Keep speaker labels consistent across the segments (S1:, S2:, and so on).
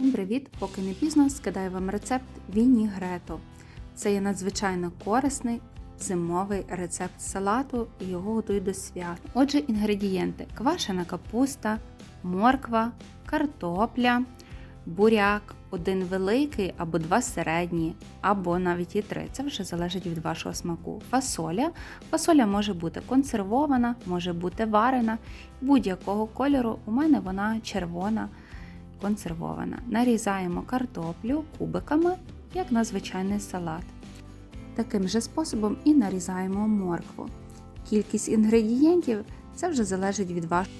S1: Всім привіт! Поки не пізно скидаю вам рецепт вінігрето. Це є надзвичайно корисний зимовий рецепт салату і його готують до свят. Отже, інгредієнти: квашена капуста, морква, картопля, буряк, один великий або два середні, або навіть і три. Це вже залежить від вашого смаку. Фасоля. Фасоля може бути консервована, може бути варена, будь-якого кольору. У мене вона червона консервована. Нарізаємо картоплю кубиками, як на звичайний салат. Таким же способом і нарізаємо моркву. Кількість інгредієнтів це вже залежить від вашого.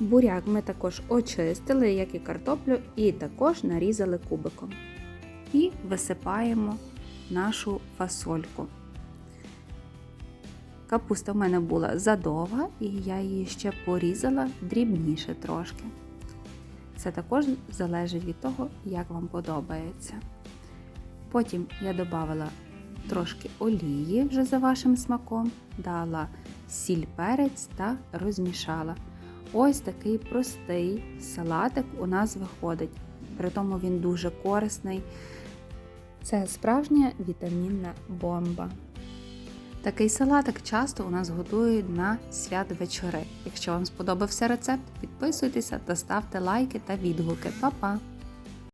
S1: Буряк ми також очистили, як і картоплю, і також нарізали кубиком. І висипаємо нашу фасольку. Капуста в мене була задовга, і я її ще порізала дрібніше трошки. Це також залежить від того, як вам подобається. Потім я додала трошки олії вже за вашим смаком, дала сіль перець та розмішала. Ось такий простий салатик у нас виходить. При тому він дуже корисний. Це справжня вітамінна бомба. Такий салатик часто у нас готують на святвечори. Якщо вам сподобався рецепт, підписуйтеся та ставте лайки та відгуки. Па-па!